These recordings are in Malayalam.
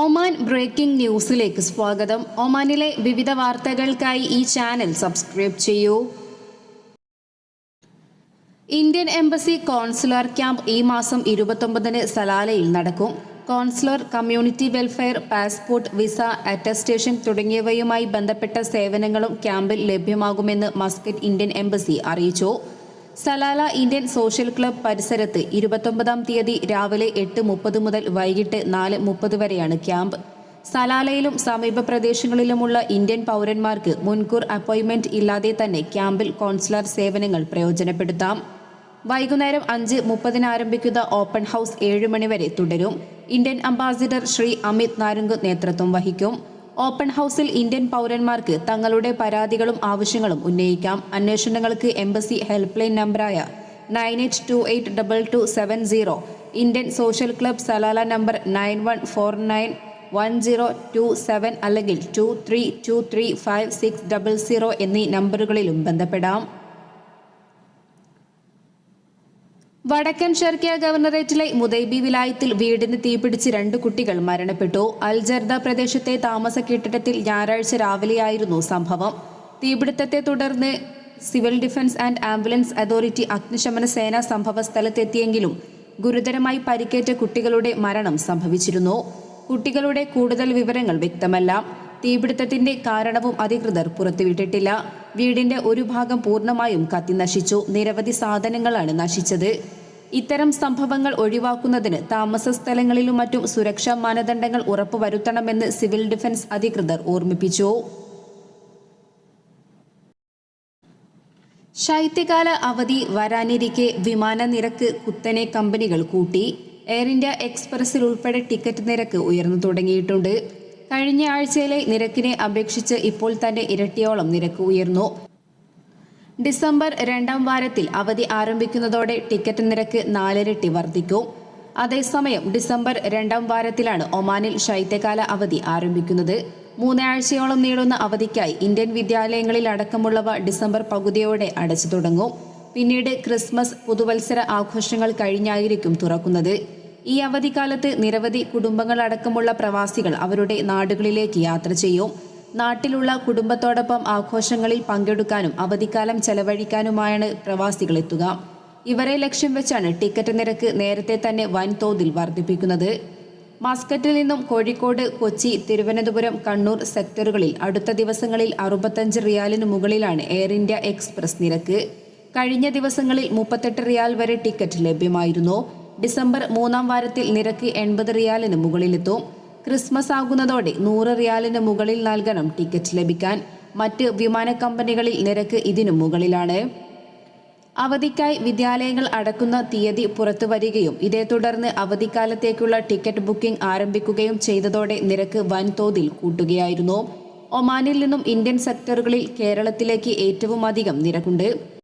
ഒമാൻ ബ്രേക്കിംഗ് ന്യൂസിലേക്ക് സ്വാഗതം. ഒമാനിലെ വിവിധ വാർത്തകൾക്കായി ഈ ചാനൽ സബ്സ്ക്രൈബ് ചെയ്യൂ. ഇന്ത്യൻ എംബസി കോൺസുലർ ക്യാമ്പ് ഈ മാസം ഇരുപത്തൊമ്പതിന് സലാലയിൽ നടക്കും. Consular community welfare passport visa attestation തുടങ്ങിയവയുമായി ബന്ധപ്പെട്ട സേവനങ്ങളും ക്യാമ്പിൽ ലഭ്യമാകുമെന്ന് മസ്കറ്റ് ഇന്ത്യൻ എംബസി അറിയിച്ചു. സലാല ഇന്ത്യൻ സോഷ്യൽ ക്ലബ് പരിസരത്ത് ഇരുപത്തൊമ്പതാം തീയതി രാവിലെ എട്ട് മുപ്പത് മുതൽ വൈകിട്ട് നാല് മുപ്പത് വരെയാണ് ക്യാമ്പ്. സലാലയിലും സമീപ പ്രദേശങ്ങളിലുമുള്ള ഇന്ത്യൻ പൗരന്മാർക്ക് മുൻകൂർ അപ്പോയിൻമെന്റ് ഇല്ലാതെ തന്നെ ക്യാമ്പിൽ കോൺസുലർ സേവനങ്ങൾ പ്രയോജനപ്പെടുത്താം. വൈകുന്നേരം അഞ്ച് മുപ്പതിന് ആരംഭിക്കുന്ന ഓപ്പൺ ഹൗസ് ഏഴ് മണിവരെ തുടരും. ഇന്ത്യൻ അംബാസിഡർ ശ്രീ അമിത് നാരുങ്ക് നേതൃത്വം വഹിക്കും. ഓപ്പൺ ഹൌസിൽ ഇന്ത്യൻ പൗരന്മാർക്ക് തങ്ങളുടെ പരാതികളും ആവശ്യങ്ങളും ഉന്നയിക്കാം. അന്വേഷണങ്ങൾക്ക് എംബസി ഹെൽപ്പ് ലൈൻ നമ്പറായ nine eight two eight double two seven zero Indian social club Salalah number nine one four nine one zero two seven അല്ലെങ്കിൽ two three two three five six double zero എന്നീ നമ്പറുകളിലും ബന്ധപ്പെടാം. വടക്കൻ ഷർക്കിയ ഗവർണറേറ്റിലെ മുദൈബി വിലായത്തിൽ വീടിന് തീപിടിച്ച് രണ്ട് കുട്ടികൾ മരണപ്പെട്ടു. അൽജർദ പ്രദേശത്തെ താമസ കെട്ടിടത്തിൽ ഞായറാഴ്ച രാവിലെയായിരുന്നു സംഭവം. തീപിടുത്തത്തെ തുടർന്ന് civil defence and ambulance authority അഗ്നിശമന സേന സംഭവ സ്ഥലത്തെത്തിയെങ്കിലും ഗുരുതരമായി പരിക്കേറ്റ കുട്ടികളുടെ മരണം സംഭവിച്ചിരുന്നു. കുട്ടികളുടെ കൂടുതൽ വിവരങ്ങൾ വ്യക്തമല്ല. തീപിടുത്തത്തിന്റെ കാരണവും അധികൃതർ പുറത്തുവിട്ടിട്ടില്ല. വീടിന്റെ ഒരു ഭാഗം പൂർണമായും കത്തിനശിച്ചു നിരവധി സാധനങ്ങളാണ് നശിച്ചത്. ഇത്തരം സംഭവങ്ങൾ ഒഴിവാക്കുന്നതിന് താമസ സ്ഥലങ്ങളിലും മറ്റും സുരക്ഷാ മാനദണ്ഡങ്ങൾ ഉറപ്പുവരുത്തണമെന്ന് സിവിൽ ഡിഫൻസ് അധികൃതർ ഓർമ്മിപ്പിച്ചു. ശൈത്യകാല അവധി വരാനിരിക്കെ വിമാന നിരക്ക് കുത്തനെ കമ്പനികൾ കൂട്ടി. എയർ ഇന്ത്യ എക്സ്പ്രസിൽ ഉൾപ്പെടെ ടിക്കറ്റ് നിരക്ക് ഉയർന്നു തുടങ്ങിയിട്ടുണ്ട്. കഴിഞ്ഞ ആഴ്ചയിലെ നിരക്കിനെ അപേക്ഷിച്ച് ഇപ്പോൾ തന്നെ ഇരട്ടിയോളം നിരക്ക് ഉയർന്നു. ഡിസംബർ രണ്ടാം വാരത്തിൽ അവധി ആരംഭിക്കുന്നതോടെ ടിക്കറ്റ് നിരക്ക് നാലിരട്ടി വർദ്ധിക്കും. അതേസമയം ഡിസംബർ രണ്ടാം വാരത്തിലാണ് ഒമാനിൽ ശൈത്യകാല അവധി ആരംഭിക്കുന്നത്. മൂന്നാഴ്ചയോളം നീളുന്ന അവധിക്കായി ഇന്ത്യൻ വിദ്യാലയങ്ങളിൽ അടക്കമുള്ളവ ഡിസംബർ പകുതിയോടെ അടച്ചു തുടങ്ങും. പിന്നീട് ക്രിസ്മസ് പുതുവത്സര ആഘോഷങ്ങൾ കഴിഞ്ഞായിരിക്കും തുറക്കുന്നത്. ഈ അവധിക്കാലത്ത് നിരവധി കുടുംബങ്ങളടക്കമുള്ള പ്രവാസികൾ അവരുടെ നാടുകളിലേക്ക് യാത്ര ചെയ്യും. നാട്ടിലുള്ള കുടുംബത്തോടൊപ്പം ആഘോഷങ്ങളിൽ പങ്കെടുക്കാനും അവധിക്കാലം ചെലവഴിക്കാനുമായാണ് പ്രവാസികൾ എത്തുക. ഇവരെ ലക്ഷ്യം വെച്ചാണ് ടിക്കറ്റ് നിരക്ക് നേരത്തെ തന്നെ വൻതോതിൽ വർദ്ധിപ്പിക്കുന്നത്. മസ്കറ്റിൽ നിന്നും കോഴിക്കോട് കൊച്ചി തിരുവനന്തപുരം കണ്ണൂർ സെക്ടറുകളിൽ അടുത്ത ദിവസങ്ങളിൽ അറുപത്തഞ്ച് റിയാലിന് മുകളിലാണ് എയർ ഇന്ത്യ എക്സ്പ്രസ് നിരക്ക്. കഴിഞ്ഞ ദിവസങ്ങളിൽ മുപ്പത്തെട്ട് റിയാൽ വരെ ടിക്കറ്റ് ലഭ്യമായിരുന്നു. ഡിസംബർ മൂന്നാം വാരത്തിൽ നിരക്ക് എൺപത് റിയാലിന് മുകളിലെത്തും. ക്രിസ്മസ് ആകുന്നതോടെ നൂറ് റിയാലിന് മുകളിൽ നൽകണം ടിക്കറ്റ് ലഭിക്കാൻ. മറ്റ് വിമാന കമ്പനികളിൽ നിരക്ക് ഇതിനു മുകളിലാണ്. അവധിക്കായി വിദ്യാലയങ്ങൾ അടക്കുന്ന തീയതി പുറത്തു വരികയും ഇതേ തുടർന്ന് അവധിക്കാലത്തേക്കുള്ള ടിക്കറ്റ് ബുക്കിംഗ് ആരംഭിക്കുകയും ചെയ്തതോടെ നിരക്ക് വൻതോതിൽ കൂട്ടുകയായിരുന്നു. ഒമാനിൽ നിന്നും ഇന്ത്യൻ സെക്ടറുകളിൽ കേരളത്തിലേക്ക് ഏറ്റവും അധികം നിരക്കുണ്ട്.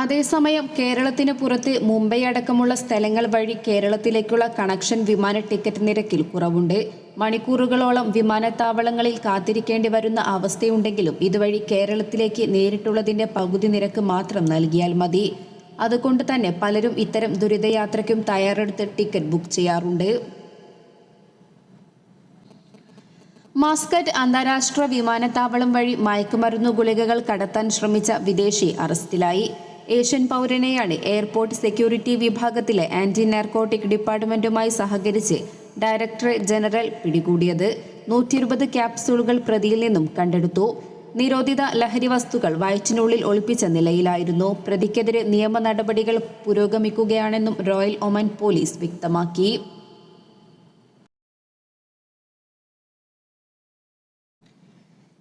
അതേസമയം കേരളത്തിന് പുറത്ത് മുംബൈ അടക്കമുള്ള സ്ഥലങ്ങൾ വഴി കേരളത്തിലേക്കുള്ള കണക്ഷൻ വിമാന ടിക്കറ്റ് നിരക്കിൽ കുറവുണ്ട്. മണിക്കൂറുകളോളം വിമാനത്താവളങ്ങളിൽ കാത്തിരിക്കേണ്ടി വരുന്ന അവസ്ഥയുണ്ടെങ്കിലും ഇതുവഴി കേരളത്തിലേക്ക് നേരിട്ടുള്ളതിന്റെ പകുതി നിരക്ക് മാത്രം നൽകിയാൽ മതി. അതുകൊണ്ട് തന്നെ പലരും ഇത്തരം ദുരിതയാത്രയ്ക്കും തയ്യാറെടുത്ത് ടിക്കറ്റ് ബുക്ക് ചെയ്യാറുണ്ട്. മാസ്കറ്റ് അന്താരാഷ്ട്ര വിമാനത്താവളം വഴി മയക്കുമരുന്നു ഗുളികകൾ കടത്താൻ ശ്രമിച്ച വിദേശി അറസ്റ്റിലായി. ഏഷ്യൻ പൗരനെയാണ് എയർപോർട്ട് സെക്യൂരിറ്റി വിഭാഗത്തിലെ ആന്റി നാർക്കോട്ടിക് ഡിപ്പാർട്ട്മെന്റുമായി സഹകരിച്ച് ഡയറക്ടർ ജനറൽ പിടികൂടിയത് നൂറ്റി ഇരുപത് ക്യാപ്സൂളുകൾ പ്രതിയിൽ നിന്നും കണ്ടെടുത്തു. നിരോധിത ലഹരി വസ്തുക്കൾ വയറ്റിനുള്ളിൽ ഒളിപ്പിച്ച നിലയിലായിരുന്നു. പ്രതിക്കെതിരെ നിയമ നടപടികൾ പുരോഗമിക്കുകയാണെന്നും റോയൽ ഒമൻ പോലീസ് വ്യക്തമാക്കി.